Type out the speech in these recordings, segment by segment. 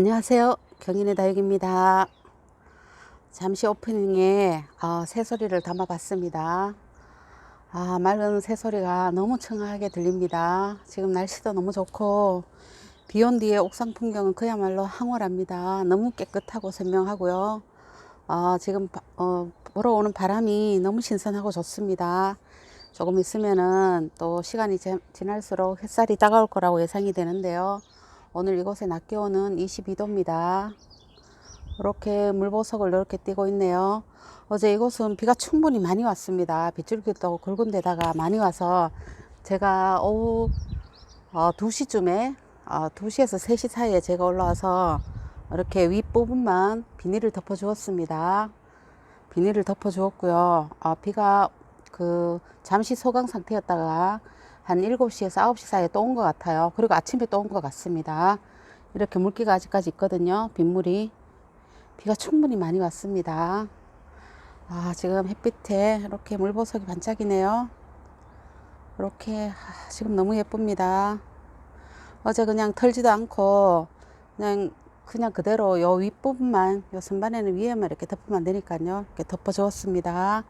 안녕하세요. 경인의 다육입니다. 잠시 오프닝에 어, 새소리를 담아봤습니다. 아, 맑은 새소리가 너무 청아하게 들립니다. 지금 날씨도 너무 좋고 비 온 뒤에 옥상 풍경은 그야말로 황홀합니다. 너무 깨끗하고 선명하고요. 어, 지금 바- 어, 불어오는 바람이 너무 신선하고 좋습니다. 조금 있으면은 또 시간이 지- 지날수록 햇살이 따가울 거라고 예상이 되는데요. 오늘 이곳의 낮 기온은 22도입니다. 이렇게 물보석을 이렇게 띄고 있네요. 어제 이곳은 비가 충분히 많이 왔습니다. 빗줄기도 굵은 데다가 많이 와서 제가 오후 어, 2시쯤에 어, 2시에서 3시 사이에 제가 올라와서 이렇게 윗부분만 비닐을 덮어 주었습니다. 비닐을 덮어 주었고요. 어, 비가 그 잠시 소강 상태였다가 한 7시에서 9시 사이에 또 온 것 같아요. 그리고 아침에 또 온 것 같습니다. 이렇게 물기가 아직까지 있거든요. 빗물이. 비가 충분히 많이 왔습니다. 아, 지금 햇빛에 이렇게 물보석이 반짝이네요. 이렇게 아, 지금 너무 예쁩니다. 어제 그냥 털지도 않고 그냥 그냥 그대로 요 윗부분만 요 선반에는 위에만 이렇게 덮으면 되니까요. 이렇게 덮어 주었습니다.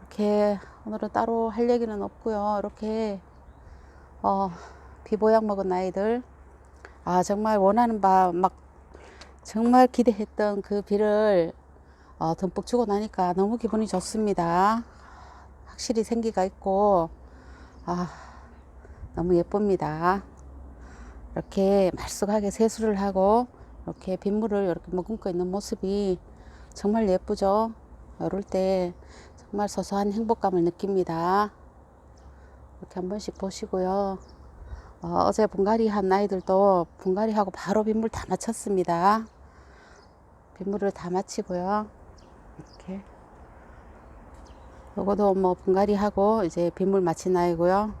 이렇게 오늘은 따로 할 얘기는 없고요. 이렇게 어, 비보약 먹은 아이들 아 정말 원하는 바 막 정말 기대했던 그 비를 어, 듬뿍 주고 나니까 너무 기분이 좋습니다. 확실히 생기가 있고 아 너무 예쁩니다. 이렇게 말쑥하게 세수를 하고 이렇게 빗물을 이렇게 머금고 있는 모습이 정말 예쁘죠. 이럴 때 정말 소소한 행복감을 느낍니다. 이렇게 한 번씩 보시고요. 어, 제 분갈이 한 아이들도 분갈이 하고 바로 빗물 다 마쳤습니다. 빗물을 다 마치고요. 이렇게. 요거도 뭐 분갈이 하고 이제 빗물 마친 아이고요.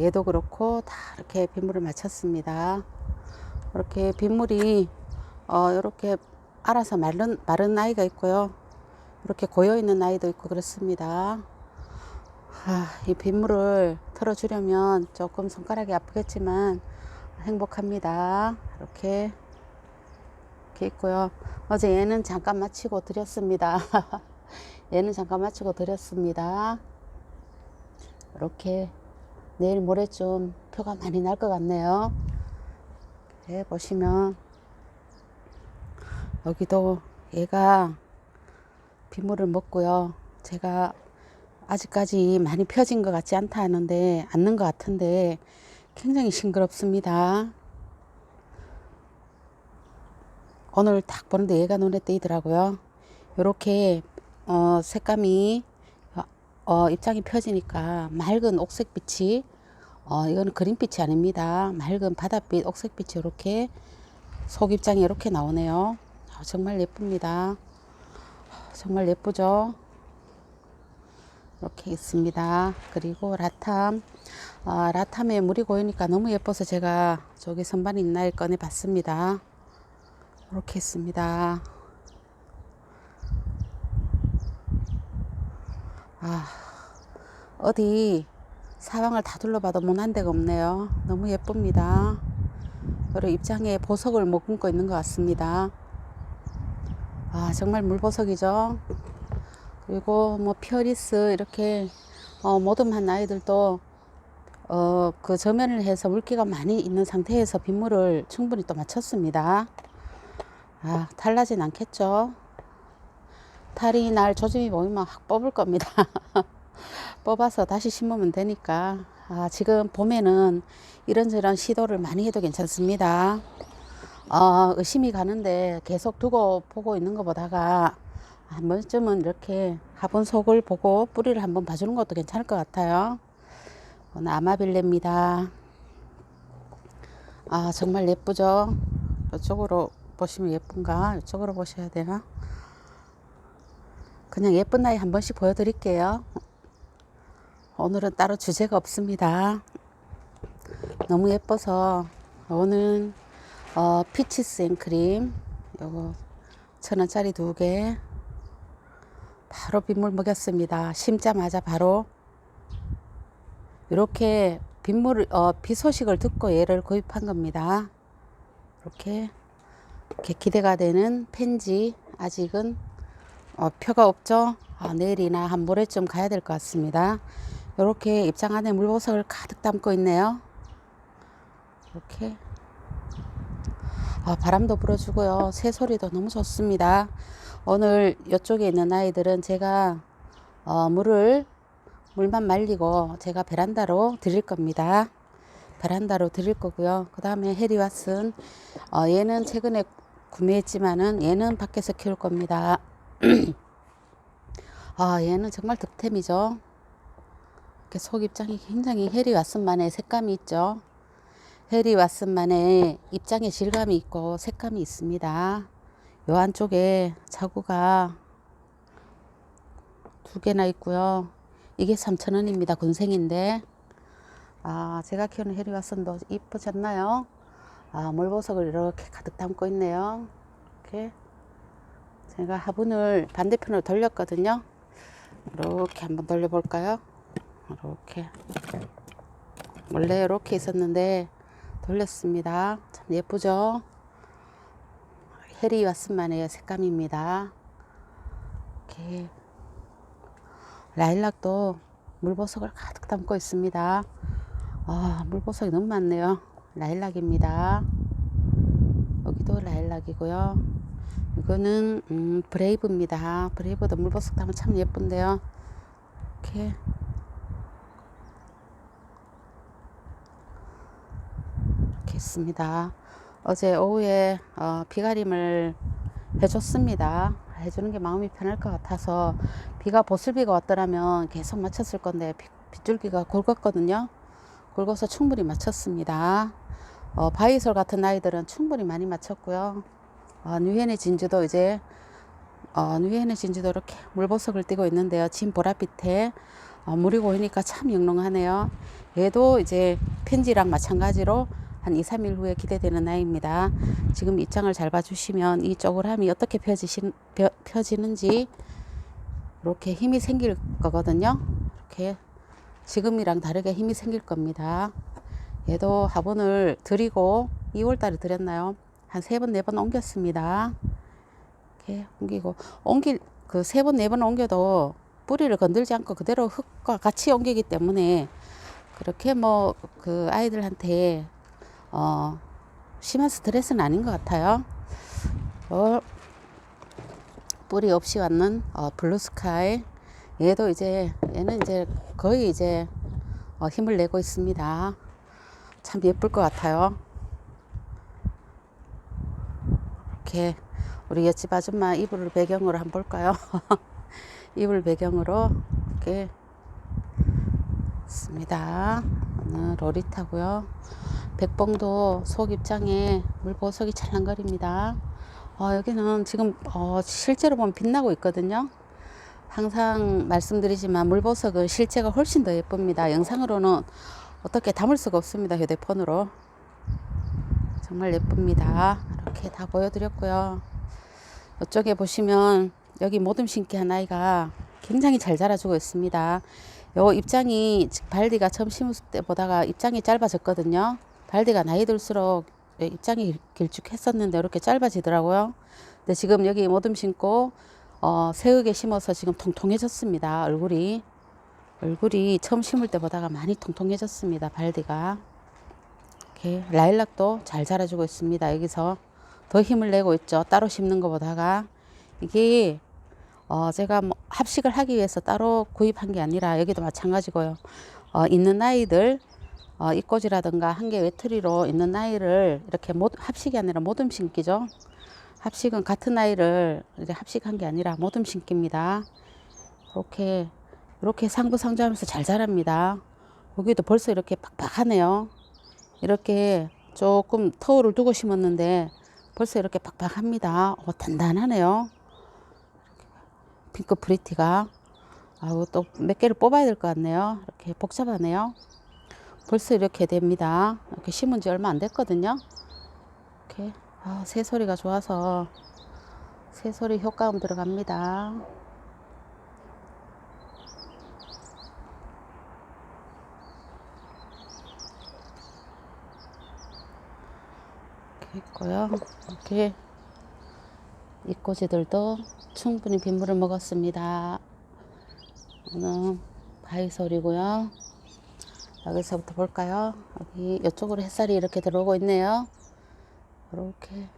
얘도 그렇고 다 이렇게 빗물을 마쳤습니다. 이렇게 빗물이 어, 이렇게 알아서 마른, 마른 아이가 있고요. 이렇게 고여 있는 아이도 있고 그렇습니다. 아, 이 빗물을 털어주려면 조금 손가락이 아프겠지만 행복합니다. 이렇게 이렇게 있고요. 어제 얘는 잠깐 마치고 드렸습니다. 얘는 잠깐 마치고 드렸습니다. 이렇게 내일 모레쯤 표가 많이 날 것 같네요. 네, 보시면 여기도 얘가 빗물을 먹고요. 제가 아직까지 많이 펴진 것 같지 않다 하는데 않는 것 같은데 굉장히 싱그럽습니다. 오늘 딱 보는데 얘가 눈에 띄더라고요. 이렇게 어, 색감이 어, 어, 입장이 펴지니까 맑은 옥색빛이 어, 이거는 그린빛이 아닙니다. 맑은 바닷빛, 옥색빛이 이렇게 속입장이 이렇게 나오네요. 아, 정말 예쁩니다. 정말 예쁘죠? 이렇게 있습니다. 그리고 라탐. 아, 라탐에 물이 고이니까 너무 예뻐서 제가 저기 선반에 있나 일 꺼내 봤습니다. 이렇게 있습니다. 아, 어디 사방을 다 둘러봐도 못한 데가 없네요. 너무 예쁩니다. 그리고 입장에 보석을 머금고 있는 것 같습니다. 아, 정말 물보석이죠. 그리고 뭐 피어리스 이렇게 어, 모듬한 아이들도 어, 그 저면을 해서 물기가 많이 있는 상태에서 빗물을 충분히 또 마쳤습니다. 아, 탈나진 않겠죠. 탈이 날 조짐이 보이면 확 뽑을 겁니다. 뽑아서 다시 심으면 되니까. 아, 지금 봄에는 이런저런 시도를 많이 해도 괜찮습니다. 어, 의심이 가는데 계속 두고 보고 있는 것보다가 한 번쯤은 이렇게 화분 속을 보고 뿌리를 한번 봐주는 것도 괜찮을 것 같아요. 아마빌레입니다. 아, 정말 예쁘죠? 이쪽으로 보시면 예쁜가? 이쪽으로 보셔야 되나? 그냥 예쁜 아이 한 번씩 보여드릴게요. 오늘은 따로 주제가 없습니다. 너무 예뻐서 오늘 어, 피치스 앤크림 요거 천 원짜리 두 개 바로 빗물 먹였습니다. 심자마자 바로 이렇게 빗물 어, 비 소식을 듣고 얘를 구입한 겁니다. 이렇게 이렇게 기대가 되는 펜지 아직은 어, 표가 없죠. 아, 내일이나 한 모레쯤 가야 될 것 같습니다. 이렇게 입장 안에 물보석을 가득 담고 있네요. 이렇게 아, 바람도 불어주고요. 새소리도 너무 좋습니다. 오늘 이쪽에 있는 아이들은 제가 어, 물을 물만 말리고 제가 베란다로 드릴 겁니다. 베란다로 드릴 거고요. 그 다음에 해리왓슨 어, 얘는 최근에 구매했지만은 얘는 밖에서 키울 겁니다. 아 얘는 정말 득템이죠. 이렇게 속 입장이 굉장히 해리왓슨만의 색감이 있죠. 해리왓슨만의 입장의 질감이 있고 색감이 있습니다. 요 안쪽에 자구가 두 개나 있고요. 이게 3,000원입니다. 군생인데. 아, 제가 키우는 해리와선도 이쁘졌나요? 아, 물보석을 이렇게 가득 담고 있네요. 이렇게. 제가 화분을 반대편으로 돌렸거든요. 이렇게 한번 돌려볼까요? 이렇게. 원래 이렇게 있었는데 돌렸습니다. 참 예쁘죠? 해리와슨만의 색감입니다. 이렇게. 라일락도 물보석을 가득 담고 있습니다. 아, 물보석이 너무 많네요. 라일락입니다. 여기도 라일락이고요. 이거는 음, 브레이브입니다. 브레이브도 물보석 담으면 참 예쁜데요. 이렇게 이렇게 있습니다. 어제 오후에 어, 비가림을 해줬습니다. 해주는 게 마음이 편할 것 같아서 비가 보슬비가 왔더라면 계속 맞췄을 건데 비, 빗줄기가 굵었거든요. 굵어서 충분히 맞췄습니다. 어, 바이솔 같은 아이들은 충분히 많이 맞췄고요. 어, 뉴헤네 진주도 이제 어, 뉴헤네 진주도 이렇게 물보석을 띄고 있는데요. 진 보랏빛에 어, 물이 고이니까 참 영롱하네요. 얘도 이제 펜지랑 마찬가지로 한 2, 3일 후에 기대되는 아이입니다. 지금 입장을 잘 봐주시면 이 쪼그람이 어떻게 펴지신, 펴, 펴지는지 이렇게 힘이 생길 거거든요. 이렇게 지금이랑 다르게 힘이 생길 겁니다. 얘도 화분을 드리고 2월 달에 드렸나요? 한 세 번, 네 번 옮겼습니다. 이렇게 옮기고, 옮길, 그 세 번, 네 번 옮겨도 뿌리를 건들지 않고 그대로 흙과 같이 옮기기 때문에 그렇게 뭐 그 아이들한테 어, 심한 스트레스는 아닌 것 같아요. 어, 뿌리 없이 왔는 어, 블루스카이 얘도 이제 얘는 이제 거의 이제 어, 힘을 내고 있습니다. 참 예쁠 것 같아요. 이렇게 우리 옆집 아줌마 이불을 배경으로 한번 볼까요? 이불 배경으로 이렇게 있습니다. 오늘 로리타고요. 백봉도 속 입장에 물보석이 찰랑거립니다. 어, 여기는 지금 어, 실제로 보면 빛나고 있거든요. 항상 말씀드리지만 물보석은 실제가 훨씬 더 예쁩니다. 영상으로는 어떻게 담을 수가 없습니다. 휴대폰으로. 정말 예쁩니다. 이렇게 다 보여드렸고요. 이쪽에 보시면 여기 모듬 신기 한 아이가 굉장히 잘 자라주고 있습니다. 요 입장이 발디가 처음 심을 때 보다가 입장이 짧아졌거든요. 발디가 나이 들수록 입장이 길쭉했었는데 이렇게 짧아지더라고요. 근데 지금 여기 모듬 심고 어, 새우게 심어서 지금 통통해졌습니다. 얼굴이 얼굴이 처음 심을 때보다가 많이 통통해졌습니다. 발디가 이렇게 라일락도 잘 자라주고 있습니다. 여기서 더 힘을 내고 있죠. 따로 심는 것보다가 이게 어, 제가 뭐 합식을 하기 위해서 따로 구입한 게 아니라 여기도 마찬가지고요. 어, 있는 아이들 어, 입꼬지라든가 한 개 외트리로 있는 아이를 이렇게 못, 합식이 아니라 모듬 심기죠. 합식은 같은 이제 합식한 게 아니라 모듬 심기입니다. 이렇게 이렇게 상부상조하면서 잘 자랍니다. 여기도 벌써 이렇게 팍팍하네요. 이렇게 조금 터울을 두고 심었는데 벌써 이렇게 팍팍합니다. 어, 단단하네요. 핑크 프리티가 아우 또 몇 개를 뽑아야 될 것 같네요. 이렇게 복잡하네요. 벌써 이렇게 됩니다. 이렇게 심은 지 얼마 안 됐거든요. 이렇게 아, 새소리가 좋아서 새소리 효과음 들어갑니다. 이렇게 있고요. 이렇게 이꼬지들도 충분히 빗물을 먹었습니다. 오늘 바위솔이고요. 여기서부터 볼까요? 여기 이쪽으로 햇살이 이렇게 들어오고 있네요. 이렇게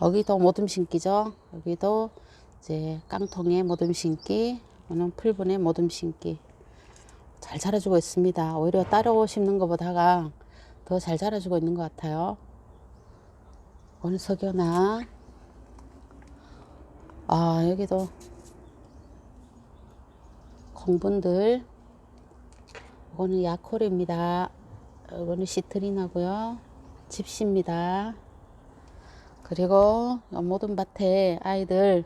여기도 모둠 심기죠. 여기도 이제 깡통에 모둠 심기, 이는 풀분에 모둠 심기. 잘 자라주고 있습니다. 오히려 따로 심는 것보다가 더 잘 자라주고 있는 것 같아요. 오늘 석연아. 아, 여기도 공분들. 이거는 야콜입니다. 이거는 시트린하고요. 집시입니다. 그리고 이 모든 밭에 아이들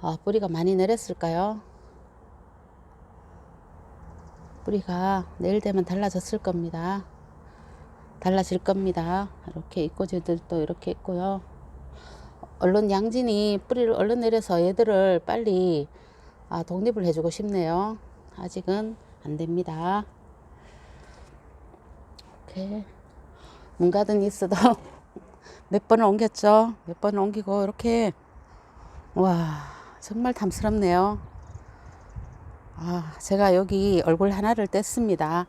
아, 뿌리가 많이 내렸을까요? 뿌리가 내일 되면 달라졌을 겁니다. 달라질 겁니다. 이렇게 이꼬지들도 이렇게 있고요. 얼른 양진이 뿌리를 얼른 내려서 얘들을 빨리 아, 독립을 해주고 싶네요. 아직은 안 됩니다. 문가든 있어도 몇 번을 옮겼죠. 몇 번을 옮기고 이렇게 와 정말 탐스럽네요. 아 제가 여기 얼굴 하나를 뗐습니다.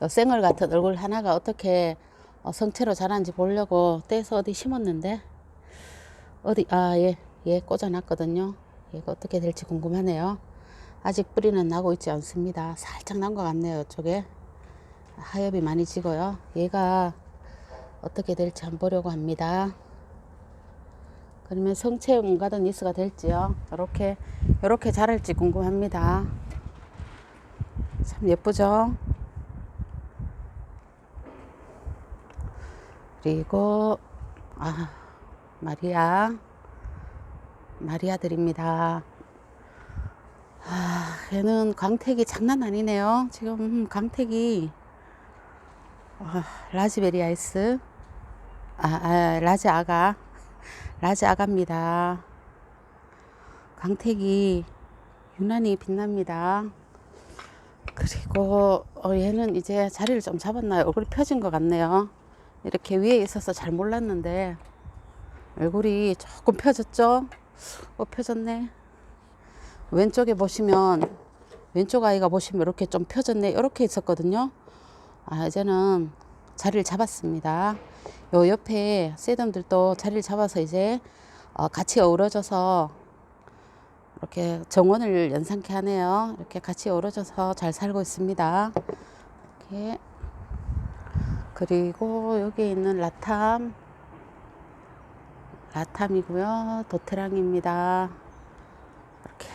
요 생얼 같은 얼굴 하나가 어떻게 어, 성체로 자라는지 보려고 떼서 어디 심었는데 어디 아예예 예, 꽂아놨거든요. 얘가 어떻게 될지 궁금하네요. 아직 뿌리는 나고 있지 않습니다. 살짝 난 것 같네요. 이쪽에 하엽이 많이 지고요. 얘가 어떻게 될지 한번 보려고 합니다. 그러면 성체 문가든 니스가 될지요. 이렇게 이렇게 자랄지 궁금합니다. 참 예쁘죠? 그리고 아 마리아 마리아들입니다. 아 얘는 광택이 장난 아니네요. 지금 광택이 아, 라즈베리 아이스 아, 아 라즈 아가 라즈 아가입니다. 광택이 유난히 빛납니다. 그리고 어, 얘는 이제 자리를 좀 잡았나요? 얼굴이 펴진 것 같네요. 이렇게 위에 있어서 잘 몰랐는데 얼굴이 조금 펴졌죠? 어, 펴졌네. 왼쪽에 보시면 왼쪽 아이가 보시면 이렇게 좀 펴졌네. 이렇게 있었거든요. 아, 이제는 자리를 잡았습니다. 요 옆에 세덤들도 자리를 잡아서 이제 어, 같이 어우러져서 이렇게 정원을 연상케 하네요. 이렇게 같이 어우러져서 잘 살고 있습니다. 이렇게 그리고 여기 있는 라탐 라탐이고요. 도테랑입니다. 이렇게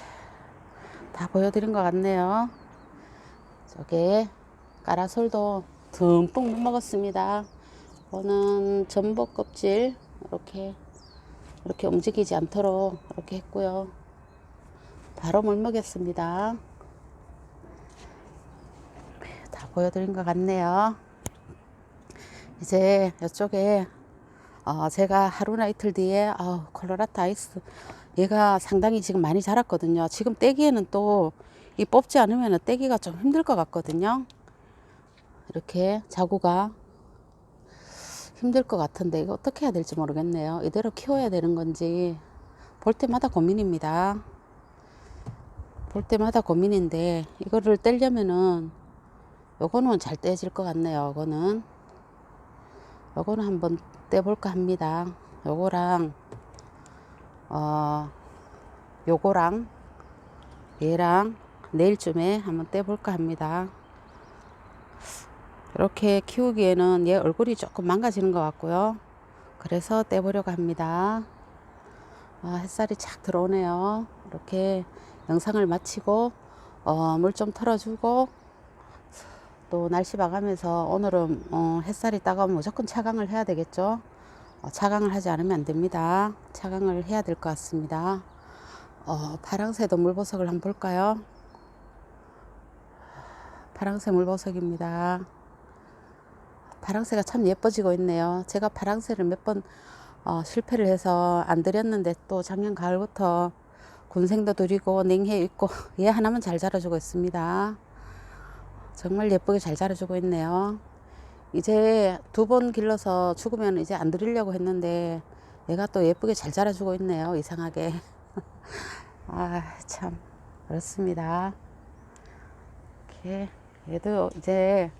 다 보여드린 것 같네요. 저게 까라솔도 듬뿍 못 먹었습니다. 이거는 전복 껍질 이렇게 이렇게 움직이지 않도록 이렇게 했고요. 바로 물 먹였습니다. 다 보여드린 것 같네요. 이제 이쪽에 어 제가 하루나 이틀 뒤에 어 콜로라타 아이스 얘가 상당히 지금 많이 자랐거든요. 지금 떼기에는 또 이 뽑지 않으면 떼기가 좀 힘들 것 같거든요. 이렇게 자구가 힘들 것 같은데 이거 어떻게 해야 될지 모르겠네요. 이대로 키워야 되는 건지 볼 때마다 고민입니다. 볼 때마다 고민인데 이거를 떼려면은 요거는 잘 떼질 것 같네요. 요거는 요거는 한번 떼볼까 합니다. 요거랑 어 요거랑 얘랑 내일쯤에 한번 떼볼까 합니다. 이렇게 키우기에는 얘 얼굴이 조금 망가지는 것 같고요. 그래서 떼보려고 합니다. 아, 햇살이 착 들어오네요. 이렇게 영상을 마치고 어, 물 좀 털어주고 또 날씨 봐가면서 오늘은 어, 햇살이 따가우면 무조건 차강을 해야 되겠죠. 어, 차강을 하지 않으면 안 됩니다. 차강을 해야 될 것 같습니다. 어, 파랑새도 물보석을 한번 볼까요? 파랑새 물보석입니다. 파랑새가 참 예뻐지고 있네요. 제가 파랑새를 몇번 어, 실패를 해서 안 드렸는데 또 작년 가을부터 군생도 드리고 냉해 있고 얘 하나만 잘 자라주고 있습니다. 정말 예쁘게 잘 자라주고 있네요. 이제 두 번 길러서 죽으면 이제 안 드리려고 했는데 얘가 또 예쁘게 잘 자라주고 있네요. 이상하게. 아, 참. 그렇습니다. 이렇게 얘도 이제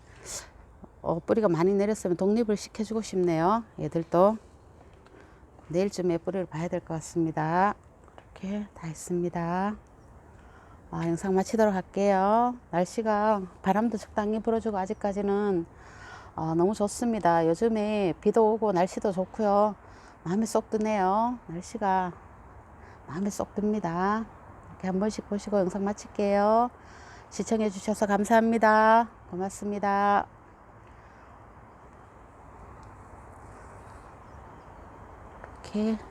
어, 뿌리가 많이 내렸으면 독립을 시켜주고 싶네요. 얘들도 내일쯤에 뿌리를 봐야 될 것 같습니다. 이렇게 다 있습니다. 아, 영상 마치도록 할게요. 날씨가 바람도 적당히 불어주고 아직까지는 어, 너무 좋습니다. 요즘에 비도 오고 날씨도 좋고요. 마음에 쏙 드네요. 날씨가 마음에 쏙 듭니다. 이렇게 한 번씩 보시고 영상 마칠게요. 시청해 주셔서 감사합니다. 고맙습니다. 이렇게